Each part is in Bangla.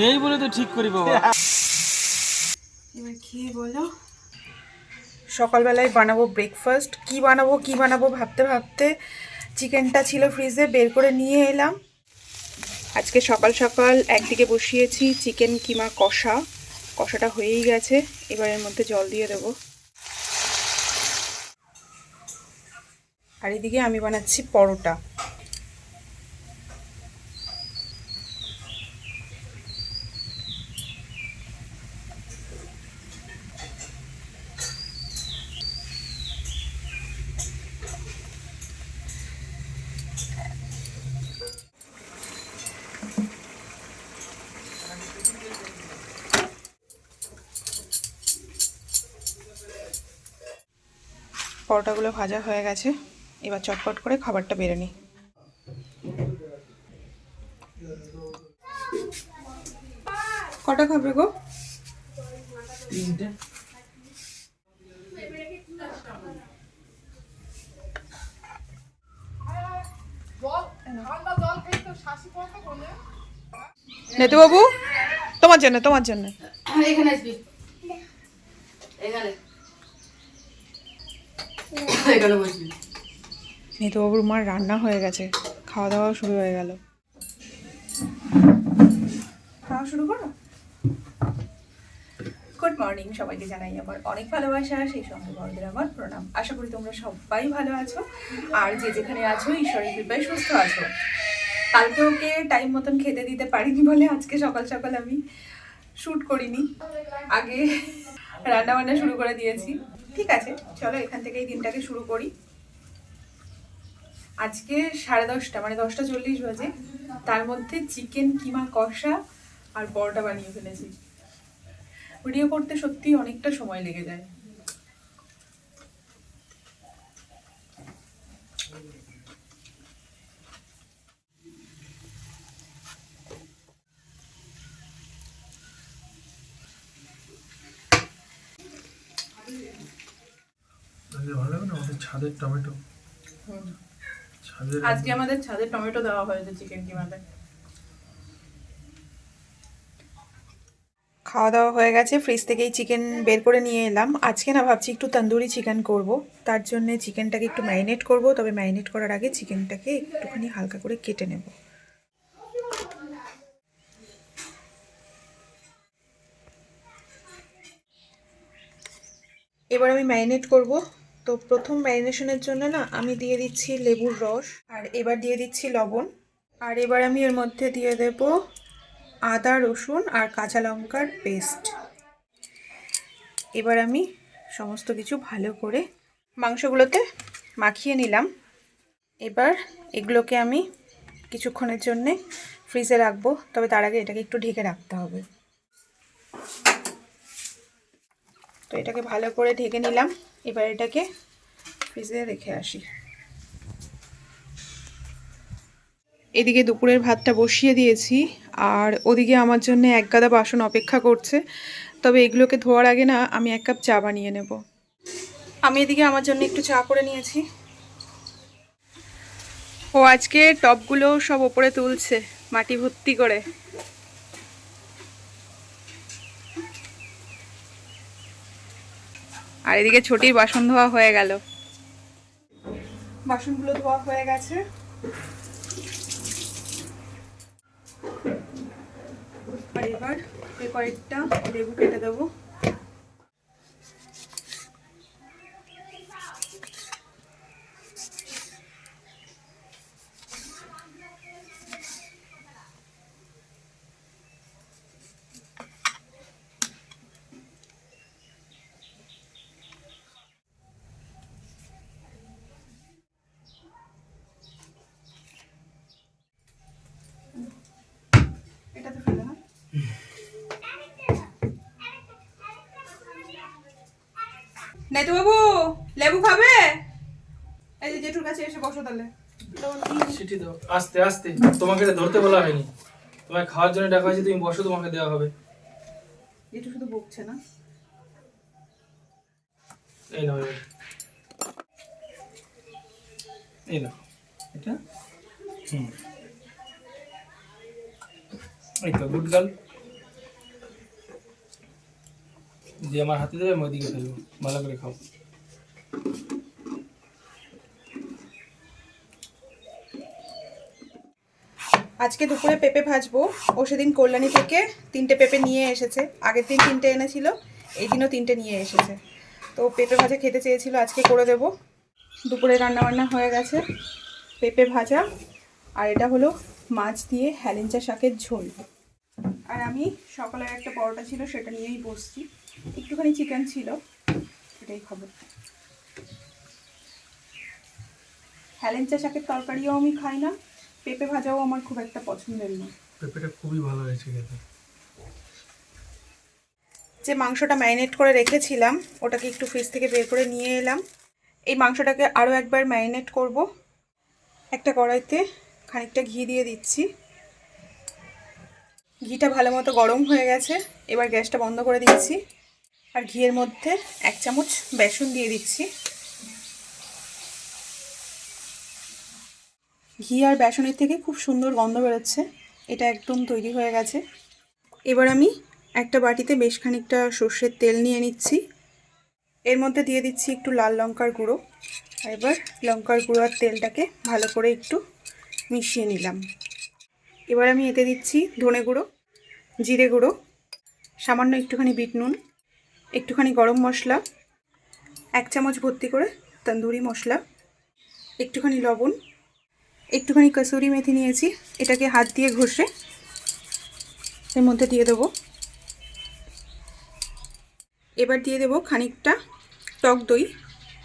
নেই বলে তো ঠিক করি বাবা। এবার খেয়ে বলো? সকালবেলায় বানাবো ব্রেকফাস্ট কি বানাবো কি বানাবো ভাবতে ভাবতে চিকেনটা ছিল ফ্রিজে বের করে নিয়ে এলাম। আজকে সকাল সকাল একদিকে বসিয়েছি চিকেন কিমা কষা। কষাটা হয়েই গেছে, এবার এর মধ্যে জল দিয়ে দেবো। আর এদিকে আমি বানাচ্ছি পরোটা। পরোটাগুলো ভাজা হয়ে গেছে। এবার চটপট করে খাবারটা বেড়ে নিই। কটা খাবে গো? নেতু বাবু, তোমার জন্য তোমার জন্য। এখানে এখানে। এখানে বসবি। নেতু বাবুর মার রান্না হয়ে গেছে খাওয়া দাওয়া শুরু হয়ে গেল। খাওয়া শুরু করো। গুড মর্নিং সবাইকে জানাই আমার অনেক ভালোবাসা সেই সঙ্গে বড়দের আমার প্রণাম। আশা করি তোমরা সবাই ভালো আছো। আর যে যেখানে আছো ঈশ্বরের কৃপায় সুস্থ আছো। কালকে ওকে টাইম মতন খেতে দিতে পারিনি বলে আজকে সকাল সকাল আমি শ্যুট করিনি। আগে রান্না বান্না শুরু করে দিয়েছি। ঠিক আছে, চলো এখান থেকে এই দিনটাকে শুরু করি। আজকে সাড়ে দশটা মানে দশটা চল্লিশ বাজে। তার মধ্যে চিকেন, কিমা, কষা আর পরোটা বানিয়ে ফেলেছি। ভিডিও করতে সত্যি অনেকটা সময় লেগে যায়। ছাদের টমেটো। ছাদের আজকে আমাদের ছাদে টমেটো দেওয়া হয়েছে চিকেন কিমাতে খাওয়া দাওয়া হয়ে গেছে ফ্রিজ থেকেই চিকেন বের করে নিয়ে এলাম। আজকে না ভাবছি একটু তন্দুরি চিকেন করব। তার জন্য চিকেনটাকে একটু ম্যারিনেট করব তবে ম্যারিনেট করার আগে চিকেনটাকে একটুখানি হালকা করে কেটে নেব। এবার আমি ম্যারিনেট করব। তো প্রথম ম্যারিনেশনের জন্য না আমি দিয়ে দিচ্ছি লেবুর রস, আর এবার দিয়ে দিচ্ছি লবণ। আর এবার আমি এর মধ্যে দিয়ে দেব আদা, রসুন আর কাঁচা লঙ্কার পেস্ট। এবার আমি সমস্ত কিছু ভালো করে মাংসগুলোতে মাখিয়ে নিলাম। এবার এগুলোকে আমি কিছুক্ষণের জন্যে ফ্রিজে রাখব, তবে তার আগে এটাকে একটু ঢেকে রাখতে হবে। তো এটাকে ভালো করে ঢেকে নিলাম। এবার এটাকে ফ্রিজে রেখে আসি। এদিকে দুপুরের ভাতটা বসিয়ে দিয়েছি, আর ওদিকে আমার জন্য এক গাদা বাসন অপেক্ষা করছে। তবে এগুলোকে ধোয়ার আগে না আমি এক কাপ চা বানিয়ে নেব। আমি এদিকে আমার জন্য একটু চা করে নিয়েছি। ও আজকে টপগুলো সব ওপরে তুলছে, মাটি ভর্তি করে। আর এদিকে ছোটির বাসন ধোয়া হয়ে গেল। বাসনগুলো ধোয়া হয়ে গেছে। আর এবার কয়েকটা লেবু কেটে দেবো এটাতে ফেলে না নেতু বাবু লেবু খাবে? এই যে জেঠুর কাছে এসে বসো তাহলে। চিঠি দাও। আস্তে আস্তে। তোমাকে ধরতে বলা হয়নি। তোমায় খাওয়ার জন্য ডাকা হয়েছে তুমি বসো তোমাকে দেওয়া হবে। জেঠু শুধু বকছে না। এই নাও। এই নাও। এটা? হুম। এই তো গুড গার্ল। দিয়ে আমার হাতে দেবে, আমি ওইদিকে ফেলব। ভালো করে খাও। আজকে দুপুরে পেঁপে ভাজবো। ও সেদিন কল্যাণী থেকে তিনটে পেঁপে নিয়ে এসেছে। আগের দিন তিনটে এনেছিল, এই দিনও তিনটে নিয়ে এসেছে। তো পেঁপে ভাজা খেতে চেয়েছিল, আজকে করে দেব। দুপুরে রান্না বান্না হয়ে গেছে, পেঁপে ভাজা। আর এটা হলো মাছ দিয়ে হ্যালেঞ্চা শাকের ঝোল। আর আমি সকালের একটা পরোটা ছিল, সেটা নিয়েই বসছি। একটুখানি চিকেন ছিল এটাই খাব হ্যালেঞ্চা শাকের তরকারিও আমি খাই না পেঁপে ভাজাও আমার খুব একটা পছন্দের না। পেঁপেটা খুবই ভালো হয়েছে খেতে। যে মাংসটা ম্যারিনেট করে রেখেছিলাম ওটাকে একটু ফ্রিজ থেকে বের করে নিয়ে এলাম। এই মাংসটাকে আরও একবার ম্যারিনেট করব। একটা কড়াইতে খানিকটা ঘি দিয়ে দিচ্ছি। ঘিটা ভালো মতো গরম হয়ে গেছে এবার গ্যাসটা বন্ধ করে দিচ্ছি। আর ঘিয়ের মধ্যে এক চামচ বেসন দিয়ে দিচ্ছি। ঘি আর বেসনের থেকে খুব সুন্দর গন্ধ বেরোচ্ছে। এটা একদম তৈরি হয়ে গেছে। এবার আমি একটা বাটিতে বেশ খানিকটা সর্ষের তেল নিয়ে নিচ্ছি। এর মধ্যে দিয়ে দিচ্ছি একটু লাল লঙ্কার গুঁড়ো। এবার লঙ্কার গুঁড়ো আর তেলটাকে ভালো করে একটু মিশিয়ে নিলাম। এবার আমি এতে দিচ্ছি ধনে গুঁড়ো, জিরে গুঁড়ো, সামান্য একটুখানি বিট নুন। একটুখানি গরম মশলা, এক চামচ ভর্তি করে তন্দুরি মশলা, একটুখানি লবণ, একটুখানি কসুরি মেথি নিয়েছি, এটাকে হাত দিয়ে ঘষে এর মধ্যে দিয়ে দেবো। এবার দিয়ে দেবো খানিকটা টক দই,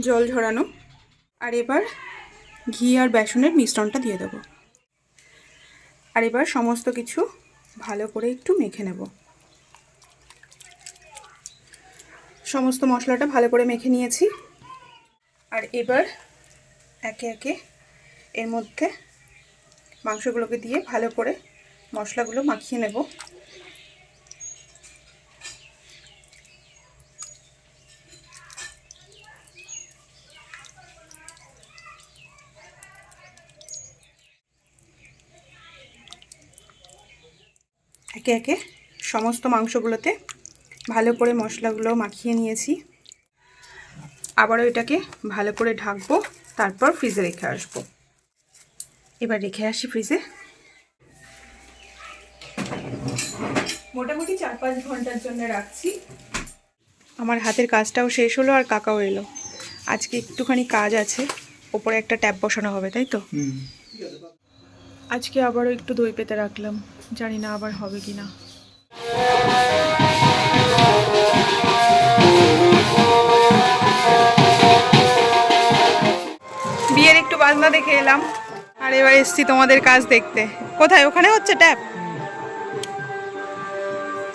জল ঝরানো, আর এবার ঘি আর বেসনের মিশ্রণটা দিয়ে দেবো। আর এবার সমস্ত কিছু ভালো করে একটু মেখে নেব। সমস্ত মশলাটা ভালো করে মেখে নিয়েছি। আর এবার একে একে এর মধ্যে মাংসগুলোকে দিয়ে ভালো করে মশলাগুলো মাখিয়ে নেব। একে একে সমস্ত মাংসগুলোতে ভালো করে মশলাগুলো মাখিয়ে নিয়েছি। আবারও এটাকে ভালো করে ঢাকবো তারপর ফ্রিজে রেখে আসব। এবার রেখে আসি ফ্রিজে মোটামুটি চার পাঁচ ঘণ্টার জন্য রাখছি। আমার হাতের কাজটাও শেষ হলো আর কাকাও এলো। আজকে একটুখানি কাজ আছে ওপরে একটা ট্যাপ বসানো হবে তাই তো? আজকে আবারও একটু দই পেতে রাখলাম জানি না আবার হবে কি না বিয়ের একটু বাজনা দেখে এলাম। আর এবার এসছি তোমাদের কাজ দেখতে। কোথায়? ওখানে হচ্ছে ট্যাপ?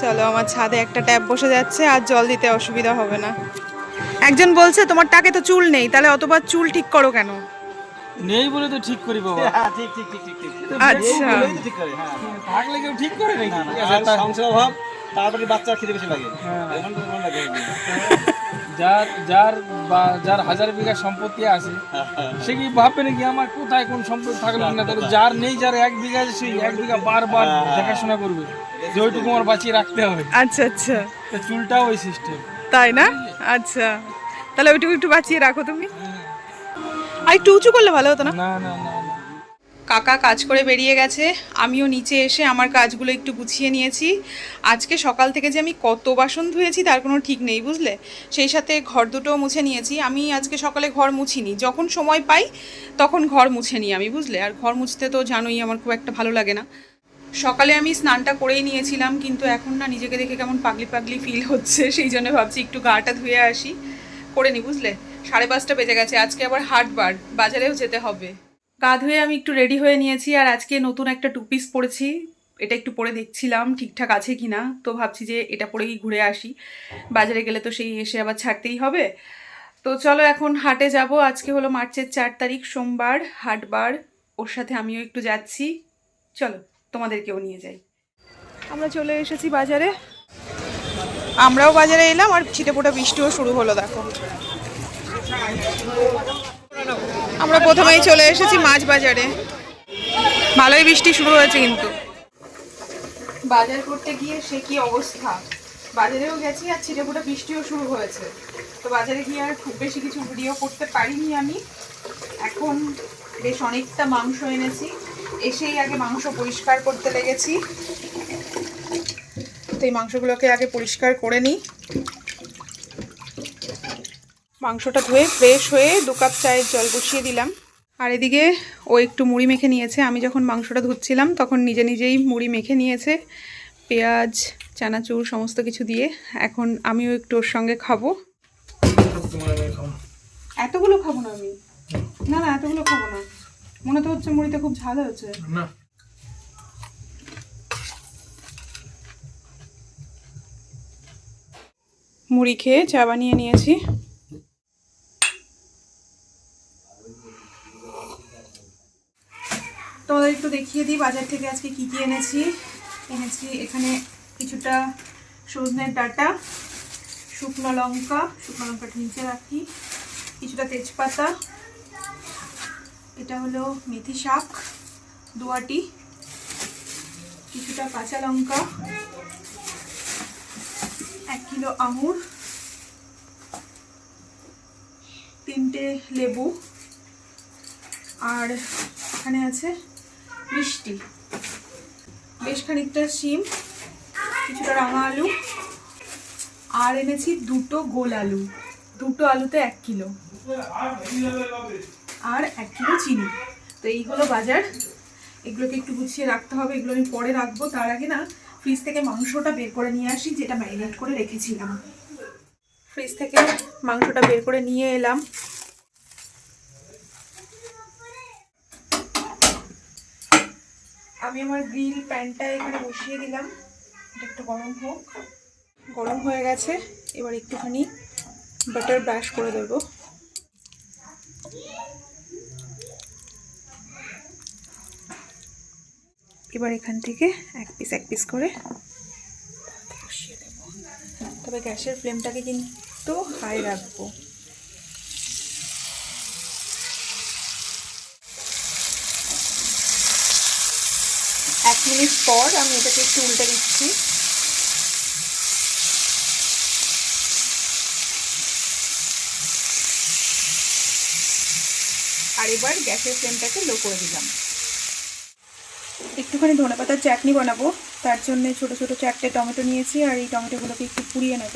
চলো আমার ছাদে একটা ট্যাপ বসে যাচ্ছে আর জল দিতে অসুবিধা হবে না। একজন বলছে তোমার টাকে তো চুল নেই তাহলে অতবার চুল ঠিক করো কেন? নেই বলে তো ঠিক করি বাবা। হ্যাঁ ঠিক ঠিক ঠিক ঠিক আচ্ছা। এই তো ঠিক করে হ্যাঁ। থাকলে কেউ ঠিক করে নাকি সংসার অভাব। তারপরে বাচ্চার খেতে বেশি লাগে। হ্যাঁ। যার যার বা যার হাজার বিঘা সম্পত্তি আছে সে কি ভাববে নাকি আমার কোথায় কোন সম্পত্তি থাকল কিনা তাহলে যার নেই যার এক বিঘা আছে সেই এক বিঘা বারবার দেখাশোনা করবে। যে ওইটুকু আমার বাঁচিয়ে রাখতে হবে। আচ্ছা আচ্ছা। তো চুলটাও ওই সিস্টেম তাই না? আচ্ছা। তাহলে ওইটুকু একটু বাঁচিয়ে রাখো তুমি। আর একটু উঁচু করলে ভালো হতো না না? না না না। কাকা কাজ করে বেরিয়ে গেছে, আমিও নিচে এসে আমার কাজগুলো একটু গুছিয়ে নিয়েছি। আজকে সকাল থেকে যে আমি কত বাসন ধুয়েছি তার কোনো ঠিক নেই, বুঝলে? সেই সাথে ঘর দুটোও মুছে নিয়েছি। আমি আজকে সকালে ঘর মুছিনি। যখন সময় পাই তখন ঘর মুছে নিই আমি, বুঝলে? আর ঘর মুছতে তো জানোই আমার খুব একটা ভালো লাগে না। সকালে আমি স্নানটা করেই নিয়েছিলাম, কিন্তু এখন না নিজেকে দেখে কেমন পাগলি পাগলি ফিল হচ্ছে, সেই জন্য ভাবছি একটু গাটা ধুয়ে আসি। করে নি, বুঝলে? সাড়ে পাঁচটা বেজে গেছে, আজকে আবার হাটবার, বাজারেও যেতে হবে। গা ধুয়ে আমি একটু রেডি হয়ে নিয়েছি আর আজকে নতুন একটা টু পিস পরেছি। এটা একটু পরে দেখছিলাম ঠিকঠাক আছে কি না তো ভাবছি যে এটা পরেই ঘুরে আসি। বাজারে গেলে তো সেই এসে আবার ছাড়তেই হবে। তো চলো এখন হাটে যাব। আজকে হলো মার্চের চার তারিখ, সোমবার, হাটবার। ওর সাথে আমিও একটু যাচ্ছি। চলো, তোমাদেরকেও নিয়ে যাই। আমরা চলে এসেছি বাজারে। আমরাও বাজারে এলাম আর ছিটেপোটা বৃষ্টিও শুরু হলো, দেখো। আমরা প্রথমেই চলে এসেছি মাছ বাজারে ভালোই বৃষ্টি শুরু হয়েছে কিন্তু। বাজার করতে গিয়ে সে কি অবস্থা? বাজারেও গেছি আর ছিটেফোঁটা বৃষ্টিও শুরু হয়েছে। তো বাজারে গিয়ে আর খুব বেশি কিছু ভিডিও করতে পারিনি আমি। এখন বেশ অনেকটা মাংস এনেছি। এসেই আগে মাংস পরিষ্কার করতে লেগেছি। তো এই মাংসগুলোকে আগে পরিষ্কার করে নিই। মাংসটা ধুয়ে ফ্রেশ হয়ে দু কাপ চায়ের জল বসিয়ে দিলাম। আর এদিকে ও একটু মুড়ি মেখে নিয়েছে। আমি যখন মাংসটা ধুচ্ছিলাম তখন নিজে নিজেই মুড়ি মেখে নিয়েছে। পেঁয়াজ চানাচুর সমস্ত কিছু দিয়ে। এখন আমিও একটু ওর সঙ্গে খাব। এতগুলো খাব না আমি? না না এতগুলো খাব না। মনে তো হচ্ছে মুড়িতে খুব ঝাল হয়েছে। না। মুড়ি খেয়ে চা বানিয়ে নিয়েছি তোমাদের একটু দেখিয়ে দিই বাজার থেকে আজকে কি কি এনেছি? এনেছি এখানে কিছুটা সজনের ডাটা, শুকনো লঙ্কা, শুকনো লঙ্কাটা নিচে রাখি, কিছুটা তেজপাতা, এটা হলো মেথি শাক দুয়াটি কিছুটা কাঁচা লঙ্কা, এক কিলো আঙুর, তিনটে লেবু, আর এখানে আছে মিষ্টি। বেশ খানিকটা শিম, কিছুটা রাঙা আলু, আর এনেছি দুটো গোল আলু। দুটো আলুতে এক কিলো। আর এক কিলো চিনি। তো এই হলো বাজার। এগুলোকে একটু গুছিয়ে রাখতে হবে। এগুলো আমি পরে রাখব। তার আগে না ফ্রিজ থেকে মাংসটা বের করে নিয়ে আসি, যেটা ম্যারিনেট করে রেখেছিলাম। ফ্রিজ থেকে মাংসটা বের করে নিয়ে এলাম। আমি আমার গ্রিল প্যানটা এখানে বসিয়ে দিলাম। এটা একটু গরম হোক। গরম হয়ে গেছে। এবার একটুখানি বাটার ব্রাশ করে দেবো। এবার এখান থেকে এক পিস এক পিস করে তবে গ্যাসের ফ্লেমটাকে কিন্তু হাই রাখব। এক মিনিট পর আমি এটাকে একটু উল্টে দিচ্ছি। আর এবার গ্যাসের ফ্লেমটাকে লো করে দিলাম। একটুখানি ধনে পাতার চাটনি বানাবো। তার জন্য ছোট ছোট চারটে টমেটো নিয়েছি আর এই টমেটোগুলোকে একটু পুড়িয়ে নেব।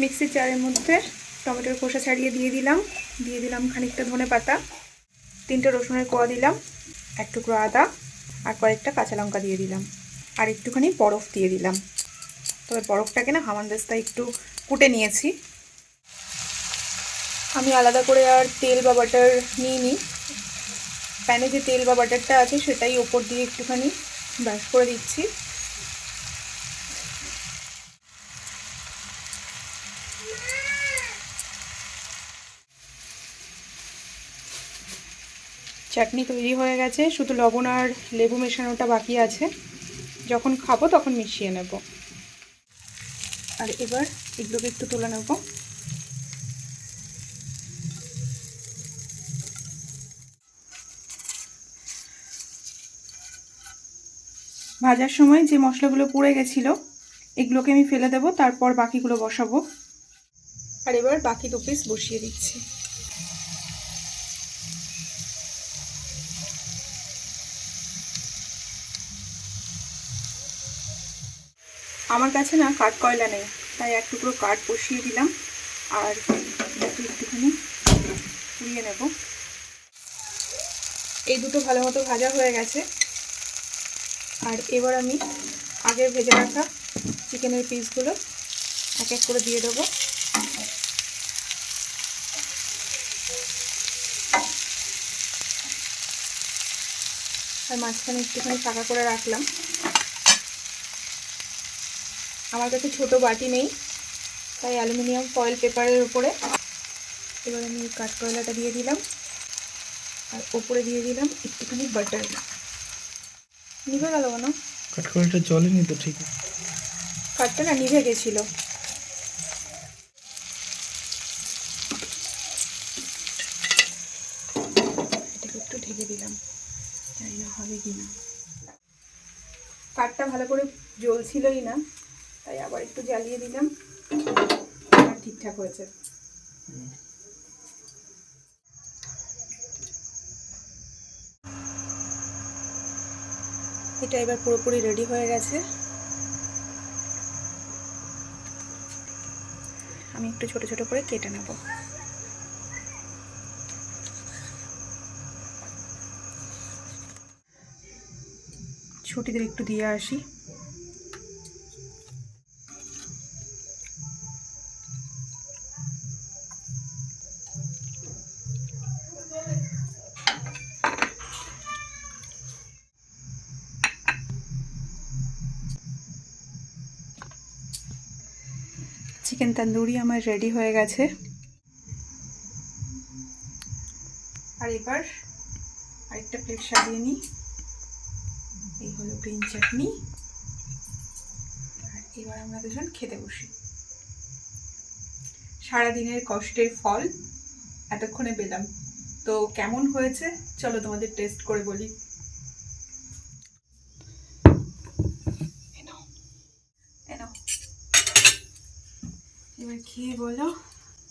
মিক্সির চারের মধ্যে টমেটোর খোসা ছাড়িয়ে দিয়ে দিলাম। দিয়ে দিলাম খানিকটা ধনে পাতা তিনটে রসুনের কোয়া দিলাম, এক টুকরো আদা, আর কয়েকটা কাঁচা লঙ্কা দিয়ে দিলাম, আর একটুখানি বরফ দিয়ে দিলাম। তবে বরফটাকে না হামানদাস্তায় একটু কুটে নিয়েছি। আমি আলাদা করে আর তেল বা বাটার নিইনি। প্যানে যে তেল বা বাটারটা আছে সেটাই ওপর দিয়ে একটুখানি ব্রাশ করে দিচ্ছি। চাটনি তৈরি হয়ে গেছে। শুধু লবণ আর লেবু মেশানোটা বাকি আছে। যখন খাব তখন মিশিয়ে নেব। আর এবার এগুলোকে একটু তুলে নেব। ভাজার সময় যে মশলাগুলো পুড়ে গেছিল, এগুলোকে আমি ফেলে দেবো। তারপর বাকিগুলো বসাবো। আর এবার বাকি দু পিস বসিয়ে দিচ্ছি। আমার কাছে না কাঠ কয়লা নেই, তাই এক টুকরো কাঠ বসিয়ে দিলাম আর একটুখানি পুড়িয়ে নেব। এই দুটো ভালো মতো ভাজা হয়ে গেছে। আর এবার আমি আগে ভেজে রাখা চিকেনের পিসগুলো এক এক করে দিয়ে দেবো। আর মাঝখানে একটুখানি ফাঁকা করে রাখলাম। আমার কাছে ছোট বাটি নেই তাই অ্যালুমিনিয়াম ফয়েল পেপারের উপরে। এবার আমি কাঠকয়লাটা দিয়ে দিলাম আর ওপরে দিয়ে দিলাম একটুখানি বাটার। নিভে গেল কেন? কাঠকড়াটা জলেনি তো ঠিক। কাঠটা না নিভে গেছিল। এটাকে একটু ঢেকে দিলাম জানি না হবে কি না কাঠটা ভালো করে জ্বলছিলই না। তাই আবার একটু জ্বালিয়ে দিলাম। ঠিকঠাক হয়েছে। এটা এবার পুরোপুরি রেডি হয়ে গেছে। আমি একটু ছোট ছোট করে কেটে নেব। ছুটিদের একটু দিয়ে আসি। চিকেন তান্দুরি আমার রেডি হয়ে গেছে। আর এবার আরেকটা প্লেট সাজিয়ে নিই। এই হলো গ্রিন চাটনি আর এবার আমরা দুজন খেতে বসি। সারাদিনের কষ্টের ফল, এতক্ষণে পেলাম। তো কেমন হয়েছে? চলো তোমাদের টেস্ট করে বলি এ নাও। এ নাও। এবার খেয়ে বলো।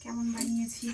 কেমন বানিয়েছি?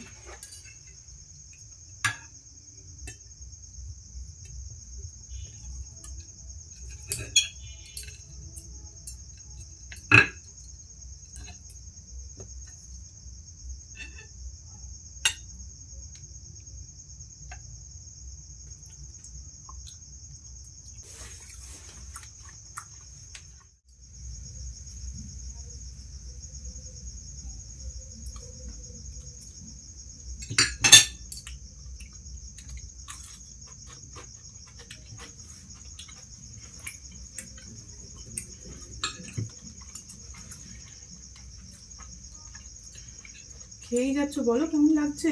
খেয়েই যাচ্ছ বলো কেমন লাগছে?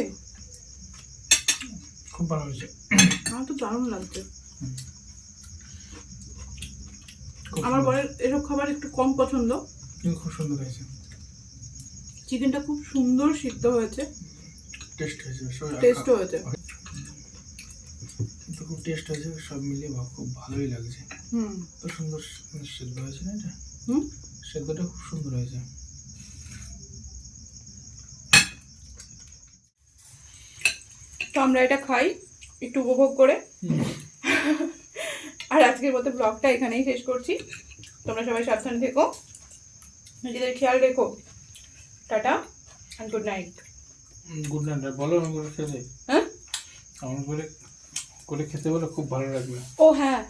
খুব ভালো হয়েছে। আমার তো দারুণ লাগছে। আমার বরের এসব খাবার একটু কম পছন্দ। খুব সুন্দর হয়েছে। চিকেনটা খুব সুন্দর সিদ্ধ হয়েছে। টেস্ট হয়েছে টেস্ট হয়েছে। খুব টেস্ট হয়েছে সব মিলিয়ে খুব ভালোই লাগছে। হুম। তো সুন্দর সেদ্ধ হয়েছে না এটা? হুম? সেদ্ধটা খুব সুন্দর হয়েছে। আমরা এটা খাই একটু উপভোগ করে। আর আজকের মতো ব্লগটা এখানেই শেষ করছি। তোমরা সবাই সাবধানে থেকো। নিজেদের খেয়াল রেখো। Tata and good night good night বলো হ্যাঁ? আমার করে করে খেতে বলে খুব ভালো লাগবে। ও হ্যাঁ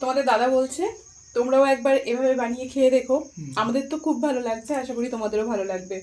তোমাদের দাদা বলছে তোমরাও একবার এভাবে বানিয়ে খেয়ে দেখো। আমাদের তো খুব ভালো লাগছে আশা করি তোমাদেরও ভালো লাগবে।